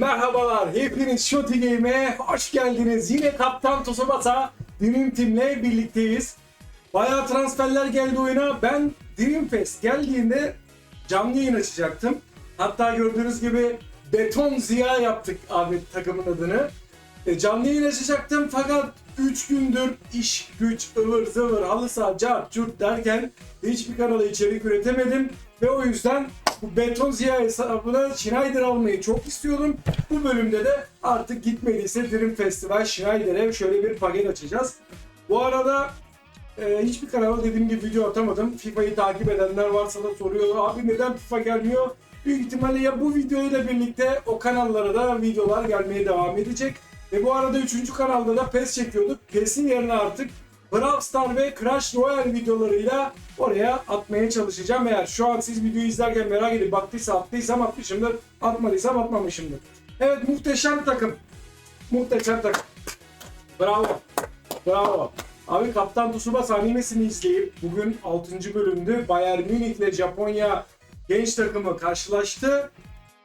Merhabalar, hepiniz Shoti Game'e hoş geldiniz. Yine Kaptan Tsubasa Dream Team'le birlikteyiz. Bayağı transferler geldi oyuna. Ben Dream Fest geldiğinde canlı yayın açacaktım. Hatta gördüğünüz gibi Beton Ziya yaptık abi takımın adını. E, canlı yayın açacaktım fakat 3 gündür iş, güç, ıvır zıvır, halı saha, cart, curt derken hiçbir kanala içerik üretemedim. Ve o yüzden bu Beton Ziya hesabına Schneider almayı çok istiyordum. Bu bölümde de artık gitmediyse Dream Festival Schneider'e şöyle bir paket açacağız. Bu arada e, hiçbir kanala dediğim gibi video atamadım. FIFA'yı takip edenler varsa da soruyor. Abi neden FIFA gelmiyor? Büyük ihtimalle ya bu videoyla birlikte o kanallara da videolar gelmeye devam edecek. Ve bu arada 3. kanalda da PES çekiyorduk. PES'in yerine artık Brawl Star ve Crash Royale videolarıyla oraya atmaya çalışacağım. Eğer şu an siz videoyu izlerken merak edip baktıysa attıysam atmışımdır, atmadıysam atmamışımdır. Evet muhteşem takım. Muhteşem takım. Bravo. Bravo. Abi Kaptan Tsubasa animesini izleyip bugün 6. bölümdü. Bayern Münih ile Japonya genç takımı karşılaştı.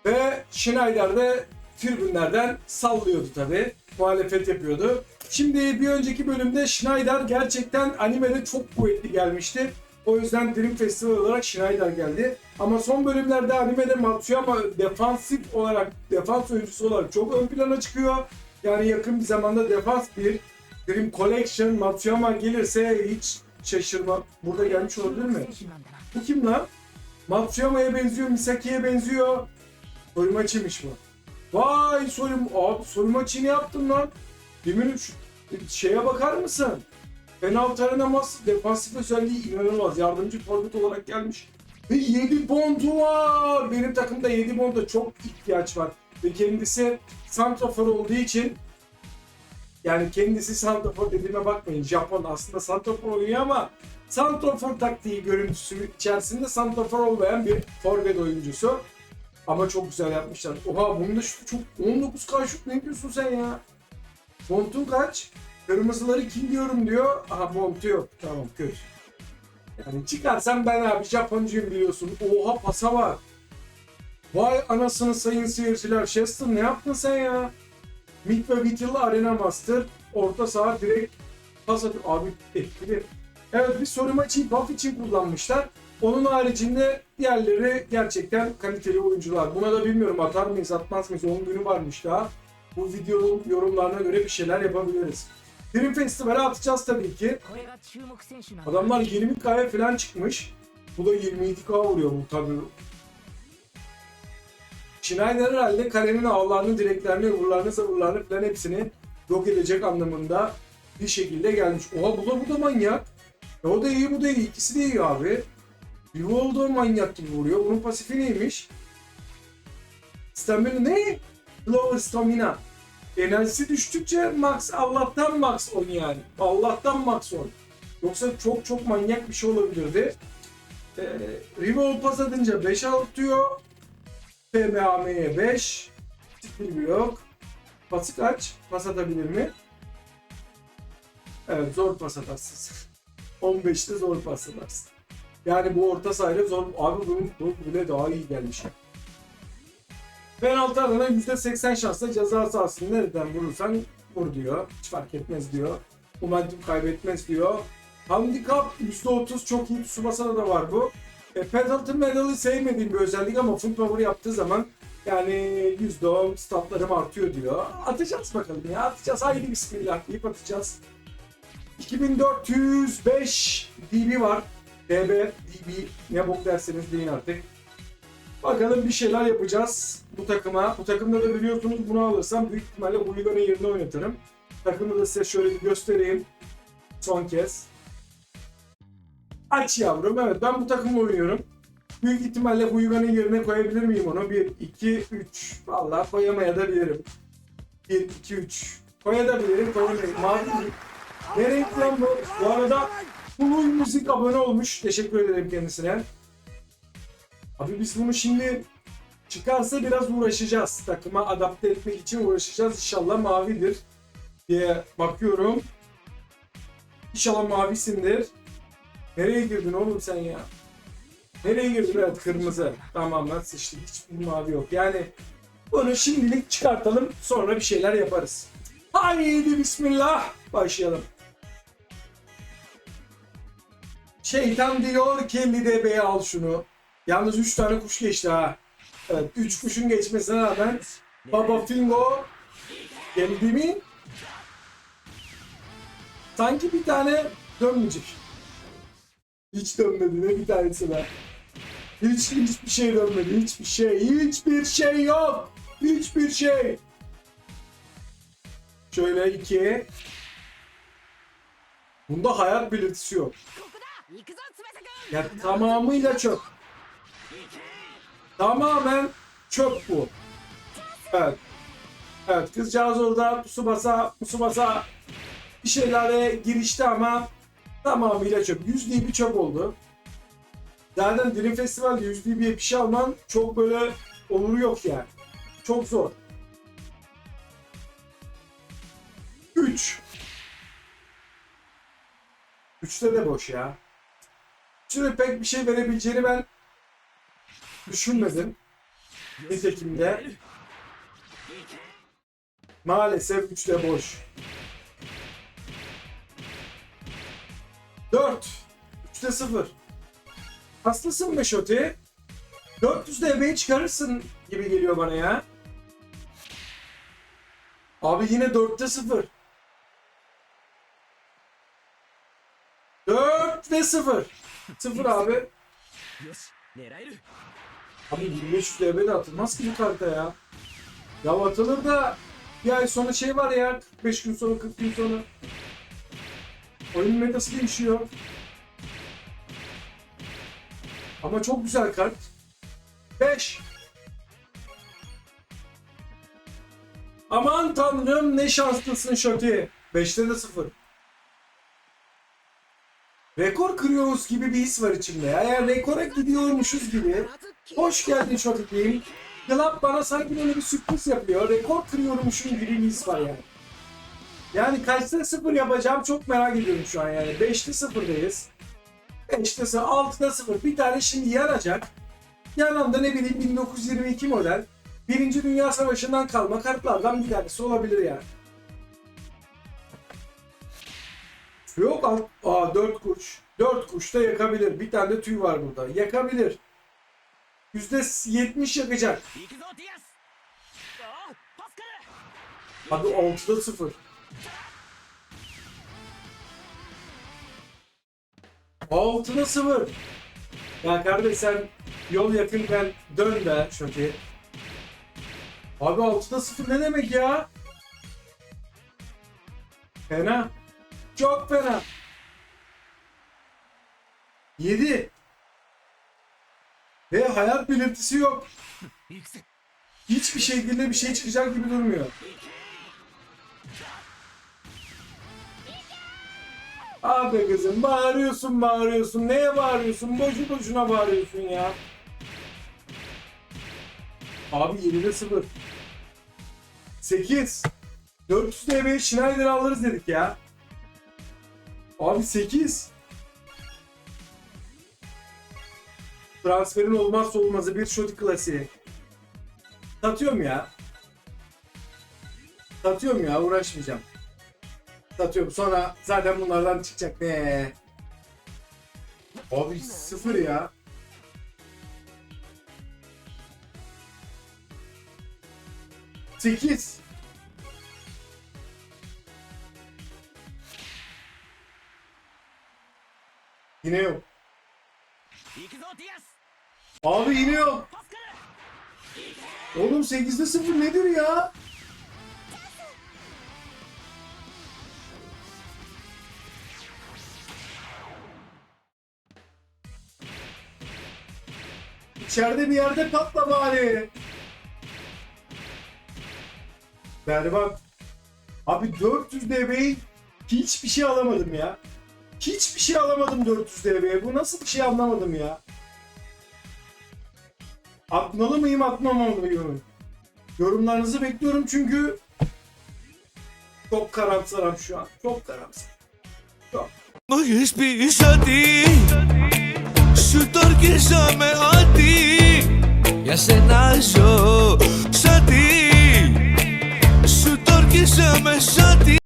Ve Schneider de tribünlerden sallıyordu tabi. Muhalefet yapıyordu. Şimdi bir önceki bölümde Schneider gerçekten animede çok kuvvetli gelmişti. O yüzden Dream Festival olarak Schneider geldi. Ama son bölümlerde animede Matsuyama defansif olarak, defans oyuncusu olarak çok ön plana çıkıyor. Yani yakın bir zamanda defans bir Dream Collection Matsuyama gelirse hiç şaşırmam. Burada gelmiş olabilir mi? Bu kim lan? Matsuyama'ya benziyor, Misaki'ye benziyor. Soymaçıymış bu. Vay soyum... Abi soymaçı ne yaptın lan? Yemin şu şeye bakar mısın? Penaltı arenaması defansif özelliği inanılmaz. Yardımcı forvet olarak gelmiş. Ve 7 bondu var. Benim takımda 7 bonda çok ihtiyaç var. Ve kendisi santrafor olduğu için yani kendisi santrafor dediğime bakmayın. Japon aslında santrafor oynuyor ama santrafor taktiği görüntüsü içerisinde santrafor olmayan bir forvet oyuncusu. Ama çok güzel yapmışlar. Oha bunun da şutu çok 19k şut ne diyorsun sen ya? Montun kaç? Kırmızıları kim diyorum diyor. Aha montu yok. Tamam kötü. Yani çıkarsam ben abi Japoncuyum biliyorsun. Oha pasa bak. Vay anasını sayın seyirciler. Chester ne yaptın sen ya? Mid ve Vital'lı Arena Master. Orta saha direkt pas atıyor. Abi etkili. Evet bir soru maçı buff için kullanmışlar. Onun haricinde diğerleri gerçekten kaliteli oyuncular. Buna da bilmiyorum atar mıyız atmaz mıyız 10 günü varmış daha. Bu videonun yorumlarına göre bir şeyler yapabiliriz. Dream Festival'e atacağız tabii ki. Adamlar 20K'ya falan çıkmış. Bu da 22K vuruyor bu tabii. Schneider herhalde kalenin ağlarını, direklerini, vurlarını, savurlarını falan hepsini yok edecek anlamında bir şekilde gelmiş. Oha bu da bu da manyak. E o da iyi bu da iyi. İkisi de iyi abi. Rivaldo manyak gibi vuruyor. Bunun pasifi neymiş? Stamina ne? Lower stamina. Enerjisi düştükçe max Allah'tan max on yani. Allah'tan max on. Yoksa çok çok manyak bir şey olabilirdi. Ee, Rival pas atınca 5 atıyor. PMAM'ye 5. Stil yok. Pası kaç? Pas atabilir mi? Evet zor pas atarsın. 15'te zor pas atarsın. Yani bu orta sahayla zor. Abi bunun bu bile daha iyi gelmiş. Penaltı arana %80 şansla ceza sahasını nereden vurursan vur diyor. Hiç fark etmez diyor. Momentum kaybetmez diyor. Handicap %30 çok iyi Tsubasa'da da var bu. E, penaltı medalı sevmediğim bir özellik ama power yaptığı zaman yani %10 statlarım artıyor diyor. Atacağız bakalım ya atacağız. Haydi bismillah deyip atacağız. 2405 DB var. DB, DB ne bok derseniz deyin artık. Bakalım bir şeyler yapacağız bu takıma. Bu takımda da biliyorsunuz bunu alırsam büyük ihtimalle Hulligan'ın yerine oynatırım. Takımı da size şöyle bir göstereyim. Son kez. Aç yavrum. Evet ben bu takımla oynuyorum. Büyük ihtimalle Hulligan'ın yerine koyabilir miyim onu? 1, 2, 3. Vallahi koyamaya da bilirim. 1, 2, 3. Koyabilirim, koyamayayım. Mavi? Ne renk lan bu? Bu arada Hulu Müzik abone olmuş. Teşekkür ederim kendisine. Abi biz bunu şimdi çıkarsa biraz uğraşacağız. Takıma adapte etmek için uğraşacağız. İnşallah mavidir diye bakıyorum. İnşallah mavisindir. Nereye girdin oğlum sen ya? Nereye girdin? Evet kırmızı. Tamam lan sıçtık. Hiçbir mavi yok. Yani Bunu şimdilik çıkartalım sonra bir şeyler yaparız. Haydi bismillah başlayalım. Şeytan diyor ki 50 DB'ye al şunu. Yalnız 3 tane kuş geçti ha. Evet 3 kuşun geçmesine rağmen Baba Fingo geldi mi? Sanki bir tane dönmeyecek. Hiç dönmedi ne bir tanesi be. Hiç hiçbir şey dönmedi. Hiçbir şey. Hiçbir şey yok. Hiçbir şey. Şöyle iki. Bunda hayat belirtisi yok. Ya tamamıyla çöp. Tamamen çöp bu. Evet. Evet kızcağız orada Tsubasa, Tsubasa bir şeylere girişti ama tamamıyla çöp. 100 bir çöp oldu. Zaten Dream Festival'de 100 bir şey alman çok böyle oluru yok yani. Çok zor. 3 3'te de boş ya. Şimdi pek bir şey verebileceğini ben düşünmedim. Nitekim de maalesef 3'te boş. 4. 3'te 0. Hastasın be Şoti. 400 DB'yi çıkarırsın gibi geliyor bana ya. Abi yine 4'te 0. 4 ve 0. 0 abi. Abi 2500 evvel atılmaz ki bu karta ya. Ya atılır da bir ay sonra şey var ya 45 gün sonra 40 gün sonra. Oyunun metası değişiyor. Ama çok güzel kart. 5. Aman tanrım ne şanslısın Şoti. 5'te de 0. Rekor kırıyoruz gibi bir his var içimde. ya. Eğer rekora gidiyormuşuz gibi. Hoş geldin Şotik'im. Club bana sanki böyle bir sürpriz yapıyor. Rekor kırıyormuşum gibi bir his var yani. Yani kaçta sıfır yapacağım çok merak ediyorum şu an yani. 5'te sıfırdayız. 5'te sıfır, 6'da sıfır. Bir tane şimdi yanacak. Yanında ne bileyim 1922 model. Birinci Dünya Savaşı'ndan kalma kartlardan bir tanesi olabilir yani. Yok aa, dört kuruş. Dört kuruş da yakabilir. Bir tane de tüy var burada. Yakabilir. Yüzde yetmiş yakacak. Hadi 6'da 0. Altıda sıfır. Ya kardeş sen yol yakınken dön be çünkü. Abi altıda sıfır ne demek ya? Fena. Çok fena. 7. Ve hayat belirtisi yok. Hiçbir şekilde bir şey çıkacak gibi durmuyor. Ah Abi kızım bağırıyorsun bağırıyorsun. Neye bağırıyorsun? Boşu boşuna bağırıyorsun ya. Abi 7'de 0. 8. 400 TL'ye Schneider alırız dedik ya. Abi 8. Transferin olmazsa olmazı bir shot klasiği. Satıyorum ya. Satıyorum ya uğraşmayacağım. Satıyorum sonra zaten bunlardan çıkacak ne? Abi sıfır ya. Sekiz. Yine yok. Abi yine yok. Oğlum 8'de 0 nedir ya? İçeride bir yerde patla bari. Berbat. Abi 400 DB'yi hiçbir şey alamadım ya. Hiçbir şey alamadım 400 dB'ye. Bu nasıl bir şey anlamadım ya. Atmalı mıyım atmamalı mıyım? Yorumlarınızı bekliyorum çünkü çok karamsarım şu an. Çok karamsar. Çok. Μου έχεις πει ότι σου το αρχίσαμε ότι Για σένα ζω, σάτι Σου τόρκισα με σάτι